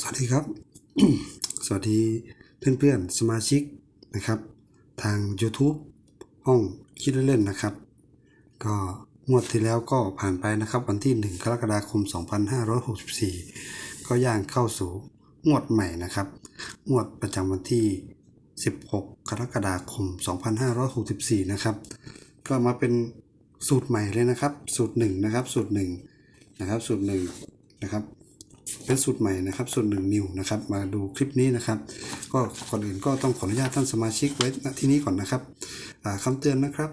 สวัสดีครับ สวัสดีเพื่อนๆ สมาชิกนะครับ ทาง YouTube ห้องคิดเล่นๆนะครับ ก็งวดที่แล้วก็ผ่านไปนะครับ วันที่ 1 กรกฎาคม 2564 ก็ย่างเข้าสู่งวดใหม่นะครับ งวดประจำวันที่ 16 กรกฎาคม 2564 นะครับ ก็มาเป็นสูตรใหม่เลยนะครับ สูตรหนึ่งนะครับ สูตรหนึ่งนะครับ สูตรหนึ่งนะครับ เป็นสูตรใหม่นะครับ สูตรหนึ่งนิวนะครับ มาดูคลิปนี้นะครับ ก็ก่อนอื่นก็ต้องขออนุญาตท่านสมาชิกไว้ณที่นี้ก่อนนะครับอ่าคำเตือนนะครับ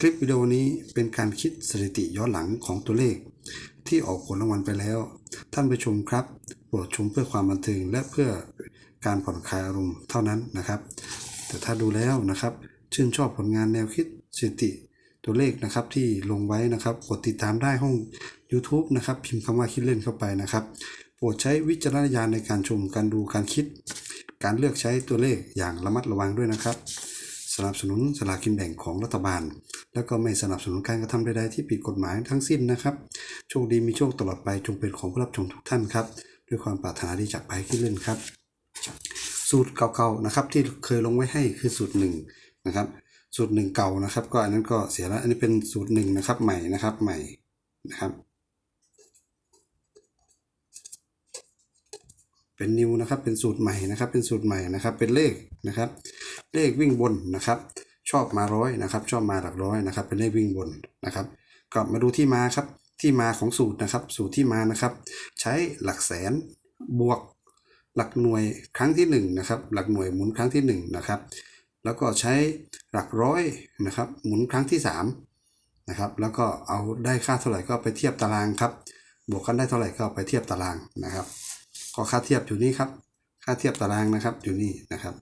คลิปวิดีโอนี้เป็นการคิดสถิติย้อนหลังของตัวเลข ที่ออกผลรางวัลไปแล้ว ท่านผู้ชมครับโปรดชมเพื่อความบันเทิงและเพื่อการผ่อนคลายอารมณ์เท่านั้นนะครับ แต่ถ้าดูแล้วนะครับ ชื่นชอบผลงานแนวคิดสถิติตัวเลขนะครับที่ลงไว้นะครับ กดติดตามได้ห้อง YouTube นะครับ พิมพ์คำว่าคิดเล่นเข้าไปนะครับ ปรดใช้วิจารณญาณในการชมการดูการคิด การเลือกใช้ตัวเลขอย่างระมัดระวังด้วยนะครับ สนับสนุนสลากกินแบ่งของรัฐบาล แล้วก็ไม่สนับสนุนการกระทำใดๆที่ผิดกฎหมายทั้งสิ้นนะครับโชคดีมีโชคตลอดไปจงเป็นของผู้รับชมทุกท่านครับ ด้วยความปรารถนาดีจากไปคิดเล่นครับ สูตรเก่าๆนะครับที่เคยลงไว้ให้คือสูตรหนึ่งนะครับ สูตรหนึ่งเก่านะครับ ก็อันนั้นก็เสียแล้วอันนี้เป็นสูตรหนึ่งนะครับใหม่นะครับใหม่นะครับ เป็นนิวนะครับ เป็นสูตรใหม่นะครับ เป็นสูตรใหม่นะครับ เป็นเลขนะครับ เลขวิ่งบนนะครับ ชอบมาร้อยนะครับ ชอบมาหลักร้อยนะครับ เป็นเลขวิ่งบนนะครับกลับมาดูที่มาครับ ที่มาของสูตรนะครับ สูตรที่มานะครับ ใช้หลักแสนบวกหลักหน่วยครั้งที่หนึ่งนะครับ หลักหน่วยหมุนครั้งที่หนึ่งนะครับ แล้วก็ใช้หลักร้อยนะครับ หมุนครั้งที่สามนะครับ แล้วก็เอาได้ค่าเท่าไหร่ก็ไปเทียบตารางครับ บวกกันได้เท่าไหร่ก็ไปเทียบตารางนะครับ ก็ค่าเทียบอยู่นี่ครับ ค่าเทียบตารางนะครับอยู่นี่นะครับ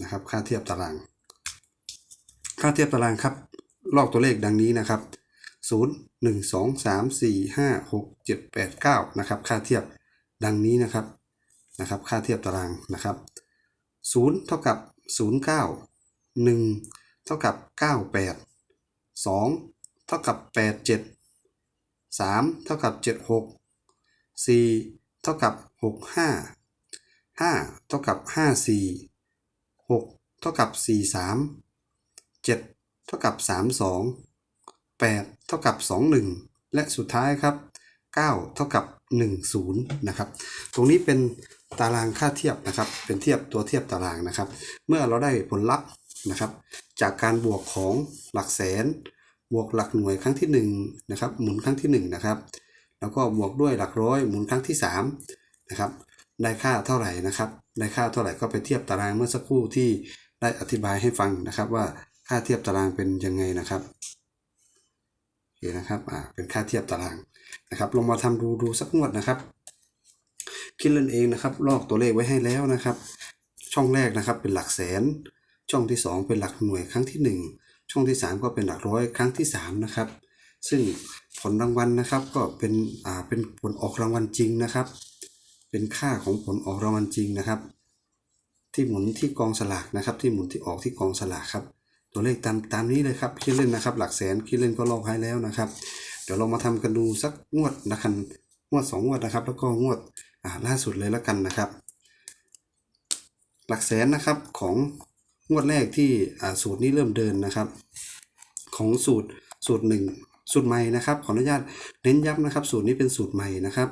นะครับ ค่าเทียบตาราง ค่าเทียบตารางครับลอกตัวเลขดังนี้นะครับ 0 1 2 3 4 5 6 7 8 9นะครับค่าเทียบดังนี้นะครับนะครับ ค่าเทียบตารางนะครับ 0 เท่ากับ 0 9 1 เท่ากับ 98 2 เท่ากับ 87 3 เท่ากับ 76 4 เท่ากับ 65 5 เท่ากับ 54 6 เท่ากับ 43 7 เท่ากับ 32 8 เท่ากับ 21 และสุดท้ายครับ 9 เท่ากับ 10 นะครับ ตรงนี้เป็นตารางค่าเทียบนะครับ เป็นเทียบตัวเทียบตารางนะครับ เมื่อเราได้ผลลัพธ์นะครับ จากการบวกของหลักแสน บวกหลักหน่วยครั้งที่1นะครับหมุนครั้งที่1นะครับแล้วก็บวกด้วยหลักร้อยหมุนครั้งที่3นะครับได้ค่าเท่าไหร่นะครับ ได้ค่าเท่าไหร่ก็ไปเทียบตารางเมื่อสักครู่ที่ได้อธิบายให้ฟังนะครับ ว่าค่าเทียบตารางเป็นยังไงนะครับโอเคนะครับอ่าเป็นค่าเทียบตารางนะครับ ลงมาทำดูดูสักงวดนะครับคิดเล่นเองนะครับ ลอกตัวเลขไว้ให้แล้วนะครับ ช่องแรกนะครับเป็นหลักแสน ช่องที่ 2 เป็นหลักหน่วยครั้งที่ 1 ช่องที่ 3 ก็เป็นหลักร้อยครั้งที่ 3 นะครับ ซึ่งผลรางวัลนะครับก็เป็นอ่าเป็นผลออกรางวัลจริงนะครับ เป็นค่าของผลออกรางวัลจริงนะครับ ที่หมุนที่กองสลากนะครับ ที่หมุนที่ออกที่กองสลากครับ ตัวเลขตามตามนี้เลยครับคิดเล่นนะครับ หลักแสนคิดเล่นก็ลอกให้แล้วนะครับ เดี๋ยวเรามาทำกันดูสักงวดนะครับงวดสองงวดนะครับ แล้วก็งวดอ่าล่าสุดเลยแล้วกันนะครับ หลักแสนนะครับของ งวดแรกที่สูตรนี้เริ่มเดินนะครับ ของสูตรสูตรหนึ่งสูตรใหม่นะครับ ขออนุญาตเน้นย้ำนะครับ สูตรนี้เป็นสูตรใหม่นะครับ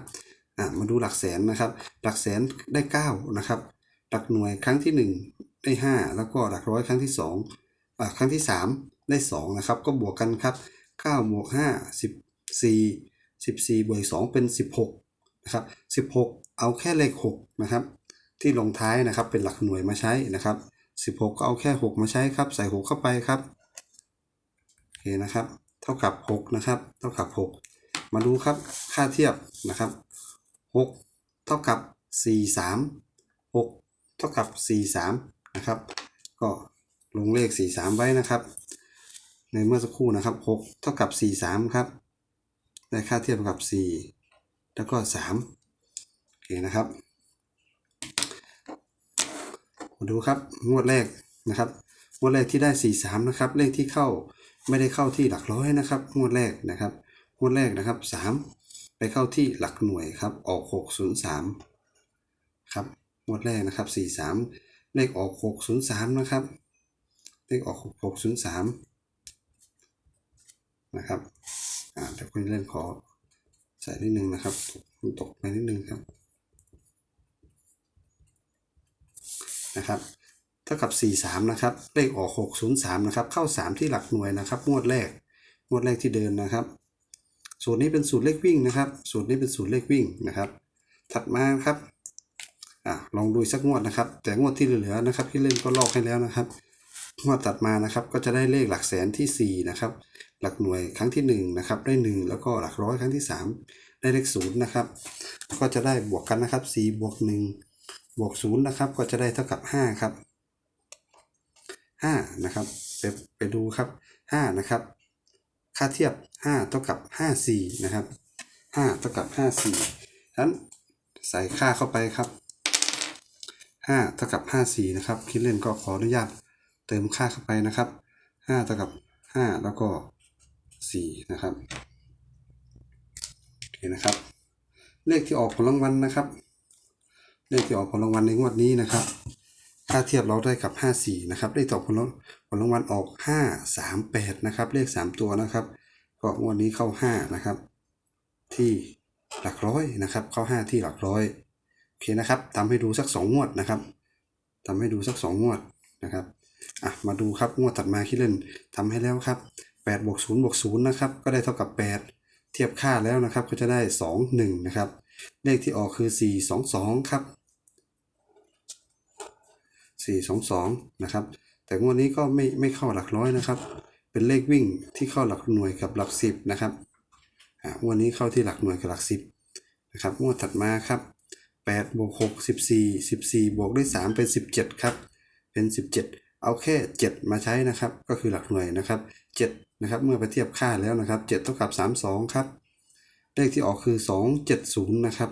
มาดูหลักแสนนะครับ หลักแสนได้ 9 นะครับ หลักหน่วยครั้งที่ 1 ได้ 5 แล้วก็หลักร้อยครั้งที่2อ่าครั้งที่ 3 ได้ 2 นะครับ ก็บวกกันครับ9บวก5 14 14บวก2เป็น 16 นะครับ 16 เอาแค่เลข 6 นะครับ ที่ลงท้ายนะครับเป็นหลักหน่วยมาใช้นะครับ 16 ก็เอาแค่ 6 มาใช้ครับ ใส่ 6 เข้าไปครับ โอเคนะครับ เท่ากับ 6 นะครับ เท่ากับ 6 มาดูครับ ค่าเทียบนะครับ 6 เท่ากับ 4 3 6 เท่ากับ 4 3 นะครับ ก็ลงเลข 4 3 ไว้นะครับ ในเมื่อสักครู่นะครับ 6 เท่ากับ 4 3 ครับ ได้ค่าเทียบกับ 4 แล้วก็ 3 โอเคนะครับ มาดูครับงวดแรกนะครับงวดแรกที่ได้ 43นะครับเลขที่เข้าไม่ได้เข้าที่หลักร้อยนะครับงวดแรกนะครับงวดแรกนะครับ3ไปไปเข้าที่หลักหน่วยครับออก 603ครับงวดแรกนะครับ 43 เลขออก 603 นะครับ เลขออก 603นะครับอ่าแต่คุณเล่นขอใส่นิดนึงนะครับตกไปนิดนึงครับ นะครับเท่ากับ 43 นะครับ เลขออก 603 นะครับ เข้า 3 ที่หลักหน่วยนะครับ งวดแรก งวดแรกที่เดินนะครับ สูตรนี้เป็นสูตรเลขวิ่งนะครับ สูตรนี้เป็นสูตรเลขวิ่งนะครับ ถัดมาครับอะลองดูสักงวดนะครับ แต่งวดที่เหลือนะครับ ที่เล่นก็ลอกให้แล้วนะครับ งวดตัดมานะครับ ก็จะได้เลขหลักแสนที่ 4 นะครับ หลักหน่วยครั้งที่ 1 นะครับ ได้ 1 แล้วก็หลักร้อยครั้งที่ 3 ได้เลขศูนย์นะครับ ก็จะได้บวกกันนะครับ 4 บวก 1 บวก0นะครับก็จะได้เท่ากับ 5 ครับ 5 นะครับไปไปดูครับ 5 นะครับ ค่าเทียบ 5 เท่ากับ 54 นะครับ 5 เท่ากับ 54ฉะนั้นใส่ค่าเข้าไปครับ 5 เท่ากับ 54 นะครับ คิดเล่นก็ขออนุญาตเติมค่าเข้าไปนะครับ 5 เท่ากับ 5 แล้วก็ 4 นะครับโอเคนะครับ เลขที่ออกผลรางวัลนะครับ เลขที่ออกผลรางวัลในงวดนี้นะครับค่าเทียบเราได้กับ 54 นะครับเลขต่อผลผลรางวัลออก 538 นะครับ เลข 3 ตัวนะครับก็งวดนี้เข้า 5 นะครับ ที่หลักร้อยนะครับ เข้า 5 ที่หลักร้อยโอเคนะครับทำให้ดูสัก 2 งวดนะครับทำให้ดูสัก 2 งวดนะครับอะมาดูครับงวดถัดมาคิดเล่นทำให้แล้วครับ8บวก0บวก0นะครับก็ได้เท่ากับ 8 เทียบค่าแล้วนะครับก็จะได้ 2 1 นะครับ เลขที่ออกคือ 4 2 2 ครับ 4 2 2 นะครับ แต่งวดนี้ก็ไม่ไม่เข้าหลักร้อยนะครับ เป็นเลขวิ่งที่เข้าหลักหน่วยกับหลักสิบนะครับอ่างวดนี้เข้าที่หลักหน่วยกับหลักสิบนะครับ งวดถัดมาครับ8บวก6 14 14 บวกด้วย 3 เป็น 17 ครับ เป็น 17 เอาแค่ 7 มาใช้นะครับ ก็คือหลักหน่วยนะครับ 7 นะครับ เมื่อไปเทียบค่าแล้วนะครับ 7 เท่ากับ 32 ครับ เลขที่ออกคือ 270 นะครับ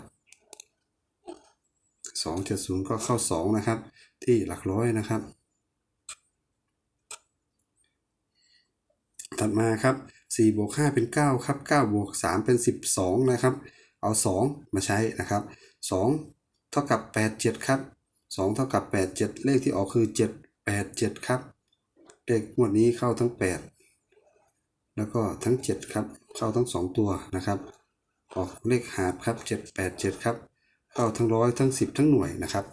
270 ก็เข้า 2 นะครับ ที่หลักร้อยนะครับ ถัดมาครับ4บวก5เป็น 9 ครับ9บวก3เป็น 12 นะครับ เอา 2 มาใช้นะครับ 2 เท่ากับ 8 7 ครับ 2 เท่ากับ 8 7 เลขที่ออกคือ 7 8 7 ครับ เลขงวดนี้เข้าทั้ง 8 แล้วก็ทั้ง 7 ครับ เข้าทั้ง 2 ตัวนะครับ ออกเลขหาบครับ 7 8 7 ครับ เข้าทั้งร้อยทั้ง 10 ทั้งหน่วยนะครับ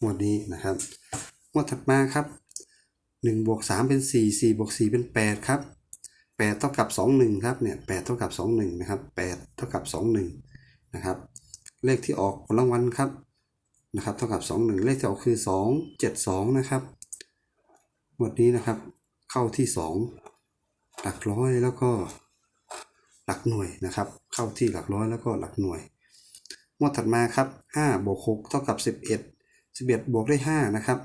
งวดนี้นะครับงวดถัดมาครับ1บวก3เป็น 4 4บวก4เป็น 8 ครับ 8 เท่ากับ 21 ครับเนี่ย8เท่ากับ 21 นะครับ 8 เท่ากับ 21 นะครับ เลขที่ออกผลรางวัลครับนะครับ เท่ากับ 21 เลขที่ออกคือ 2 7 2 นะครับงวดนี้นะครับ เข้าที่ 2 หลักร้อยแล้วก็หลักหน่วยนะครับ เข้าที่หลักร้อยแล้วก็หลักหน่วยงวดถัดมาครับ5บวก6เท่ากับ 11 11 บวกได้ 5 นะครับ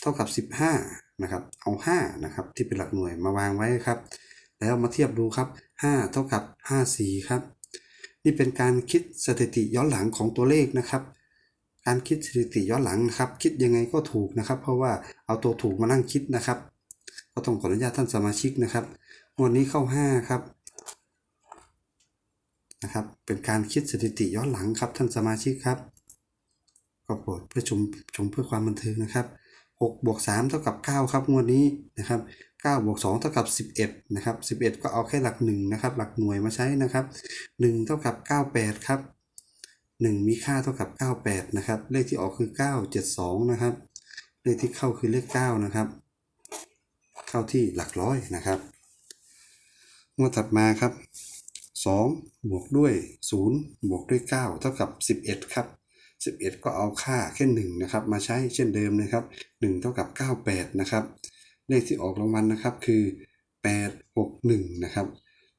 เท่ากับ 15 นะครับ เอา 5 นะครับ ที่เป็นหลักหน่วยมาวางไว้ครับ แล้วมาเทียบดูครับ 5 เท่ากับ 54 ครับ นี่เป็นการคิดสถิติย้อนหลังของตัวเลขนะครับ การคิดสถิติย้อนหลังนะครับ คิดยังไงก็ถูกนะครับ เพราะว่าเอาตัวถูกมานั่งคิดนะครับ ก็ต้องขออนุญาตท่านสมาชิกนะครับงวดนี้เข้า 5 ครับนะครับ เป็นการคิดสถิติย้อนหลังครับท่านสมาชิกครับ ก็โปรดเพื่อชมชมเพื่อความบันเทิงนะครับ6บวก3เท่ากับ 9 ครับงวดนี้นะครับ9บวก2เท่ากับ 11นะครับ11 ก็เอาแค่หลัก1นะครับหลักหน่วยมาใช้นะครับ1เท่ากับ 98 ครับ 1 มีค่าเท่ากับ 98 นะครับเลขที่ออกคือ 972 นะครับ เลขที่เข้าคือเลข 9 นะครับ เข้าที่หลักร้อยนะครับงวดถัดมาครับ2บวกด้วย 0 บวกด้วย 9 เท่ากับ 11 ครับ 11 ก็เอาค่าแค่1นะครับมาใช้เช่นเดิมนะครับ 1 เท่ากับ 98 นะครับ เลขที่ออกรางวัลนะครับคือ 861 นะครับ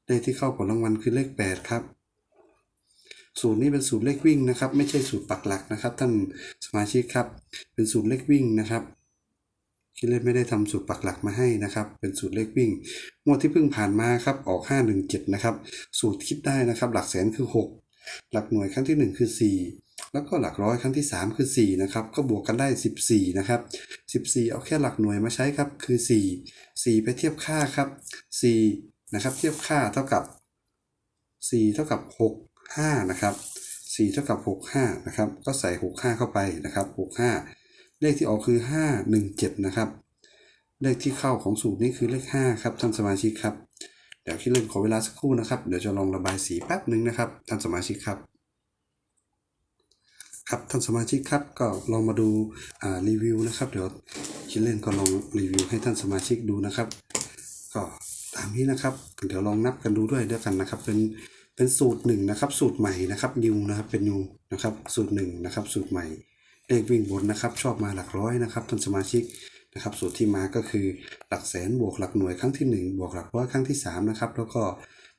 เลขที่เข้าผลรางวัลคือเลข 8 ครับสูตรนี้เป็นสูตรเลขวิ่งนะครับ ไม่ใช่สูตรปักหลักนะครับ ท่านสมาชิกครับ เป็นสูตรเลขวิ่งนะครับคิดเล่นไม่ได้ทำสูตรปักหลักมาให้นะครับ เป็นสูตรเลขวิ่งงวดที่เพิ่งผ่านมาครับออก 517 นะครับ สูตรคิดได้นะครับ หลักแสนคือ 6 หลักหน่วยครั้งที่ 1 คือ 4 แล้วก็หลักร้อยครั้งที่ 3 คือ 4 นะครับ ก็บวกกันได้ 14 นะครับ 14 เอาแค่หลักหน่วยมาใช้ครับ คือ 4 4 ไปเทียบค่าครับ 4 นะครับ เทียบค่าเท่ากับ 4 เท่ากับ 6 5 นะครับ 4 เท่ากับ 65 นะครับ ก็ใส่ 65 เข้าไปนะครับ 65 เลขที่ออกคือ 517 นะครับ เลขที่เข้าของสูตรนี้คือเลข 5 ครับท่านสมาชิกครับ เดี๋ยวคิดเล่นขอเวลาสักครู่นะครับ เดี๋ยวจะลองระบายสีแป๊บหนึ่งนะครับท่านสมาชิกครับ ครับท่านสมาชิกครับก็ลองมาดูรีวิวนะครับ เดี๋ยวคิดเล่นก็ลองรีวิวให้ท่านสมาชิกดูนะครับ ก็ตามนี้นะครับ เดี๋ยวลองนับกันดูด้วยด้วยกันนะครับ เป็นเป็นสูตรหนึ่งนะครับ สูตรใหม่นะครับนิวนะครับเป็นนิวนะครับ สูตรหนึ่งนะครับ สูตรใหม่เลขวิ่งบนนะครับ ชอบมาหลักร้อยนะครับท่านสมาชิกนะครับ สูตรที่มาก็คือหลักแสนบวกหลักหน่วยครั้งที่หนึ่งบวกหลักร้อยครั้งที่สามนะครับแล้วก็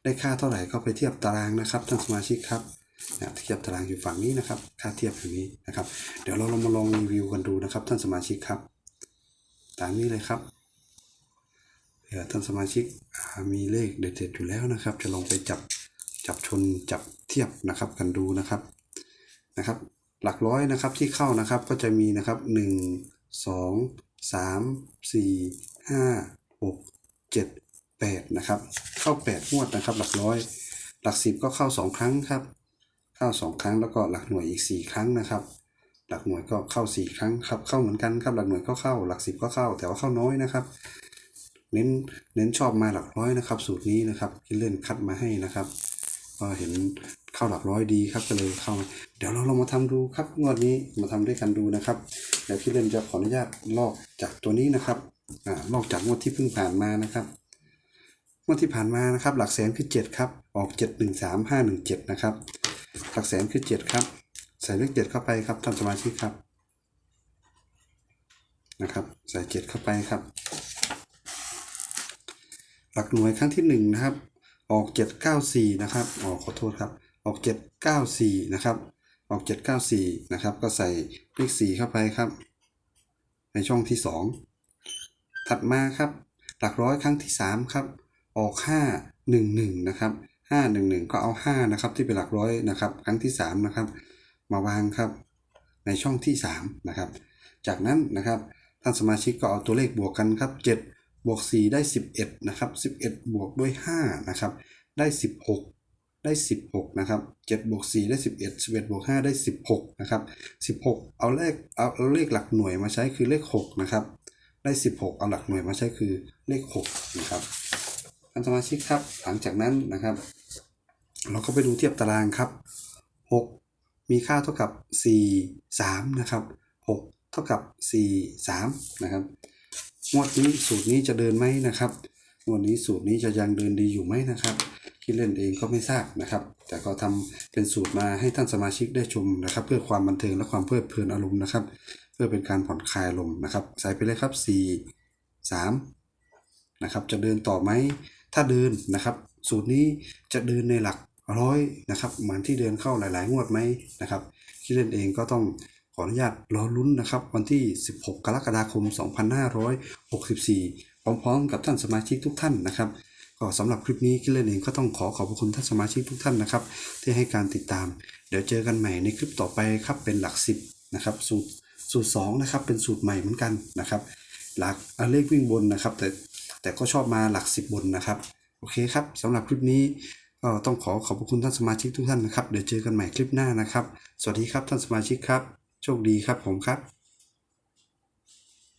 ได้ค่าเท่าไหร่ก็ไปเทียบตารางนะครับท่านสมาชิกครับ นะเทียบตารางอยู่ฝั่งนี้นะครับ ค่าเทียบอยู่นี้นะครับ เดี๋ยวเราลองมาลองรีวิวกันดูนะครับ ท่านสมาชิกครับ ตามนี้เลยครับเผื่อท่านสมาชิกมีเลขเด็ดๆอยู่แล้วนะครับ จะลองไปจับจับชนจับเทียบนะครับกันดูนะครับนะครับ หลักร้อยนะครับที่เข้านะครับก็จะมีนะครับหนึ่งสองสามสี่ห้าหกเจ็ดแปดนะครับเข้าแปดงวดนะครับ หลักร้อย หลักสิบก็เข้าสองครั้งครับ เข้าสองครั้งแล้วก็หลักหน่วยอีกสี่ครั้งนะครับ หลักหน่วยก็เข้าสี่ครั้งครับเข้าเหมือนกันครับหลักหน่วยก็เข้าหลักสิบก็เข้า แต่ว่าเข้าน้อยนะครับ เน้นเน้นชอบมาหลักร้อยนะครับ สูตรนี้นะครับที่เล่นคัดมาให้นะครับก็เห็นเข้าหลักร้อยดีครับก็เลยเข้า เดี๋ยวเราลองมาทำดูครับงวดนี้มาทำด้วยกันดูนะครับเดี๋ยวพี่เล่นจะขออนุญาตลอกจากตัวนี้นะครับอ่าลอกจากงวดที่เพิ่งผ่านมานะครับงวดที่ผ่านมานะครับ หลักแสนคือ7ครับออก 7 1 3 5 1 7 นะครับ หลักแสนคือ7ครับ ใส่เลข7เข้าไปครับท่านสมาชิกครับนะครับ ใส่7เข้าไปครับ หลักหน่วยครั้งที่หนึ่งนะครับ ออก794นะครับออกขอโทษครับ ออก794นะครับ ออก794นะครับ ก็ใส่เลข4เข้าไปครับ ในช่องที่2ถัดมาครับ หลักร้อยครั้งที่3ครับ ออก511นะครับ 511 ก็เอา 5 นะครับ ที่เป็นหลักร้อยนะครับครั้งที่ 3 นะครับ มาวางครับ ในช่องที่ 3 นะครับ จากนั้นนะครับท่านสมาชิกก็เอาตัวเลขบวกกันครับ 7 บวก 4 ได้ 11 นะครับ 11 บวกด้วย 5 นะครับ ได้ 16ได้ 16 นะครับ7บวก4ได้ 11 11บวก5ได้ 16 นะครับ 16 เอาเลขเอาเลขหลักหน่วยมาใช้คือเลข 6 นะครับ ได้ 16 เอาหลักหน่วยมาใช้คือเลข 6 นะครับท่านสมาชิกครับ หลังจากนั้นนะครับ เราก็ไปดูเทียบตารางครับ 6 มีค่าเท่ากับ 4 3 นะครับ 6 เท่ากับ 4 3 นะครับ งวดนี้สูตรนี้จะเดินไหมนะครับ งวดนี้สูตรนี้จะยังเดินดีอยู่ไหมนะครับคิดเล่นเองก็ไม่ทราบนะครับ แต่ก็ทำเป็นสูตรมาให้ท่านสมาชิกได้ชมนะครับ เพื่อความบันเทิงและความเพลิดเพลินอารมณ์นะครับ เพื่อเป็นการผ่อนคลายอารมณ์นะครับ ใส่ไปเลยครับ 4 3 นะครับ จะเดินต่อไหม ถ้าเดินนะครับ สูตรนี้จะเดินในหลัก ร้อยนะครับเหมือนที่เดินเข้าหลาย ๆ งวดไหมนะครับคิดเล่นเองก็ต้องขออนุญาตรอลุ้นนะครับวันที่ 16 กรกฎาคม 2564 พร้อม ๆ กับท่านสมาชิกทุกท่านนะครับก็สำหรับคลิปนี้คิดเล่นเองก็ต้องขอขอบคุณท่านสมาชิกทุกท่านนะครับ ที่ให้การติดตาม เดี๋ยวเจอกันใหม่ในคลิปต่อไปครับเป็นหลัก 10นะครับสูตรสูตร2นะครับเป็นสูตรใหม่เหมือนกันนะครับหลักเเลขวิ่งบนนะครับ แต่แต่ก็ชอบมาหลัก 10 บนนะครับ โอเคครับสำหรับคลิปนี้ ก็ต้องขอขอบคุณท่านสมาชิกทุกท่านนะครับ เดี๋ยวเจอกันใหม่คลิปหน้านะครับ สวัสดีครับท่านสมาชิกครับ โชคดีครับผมครับ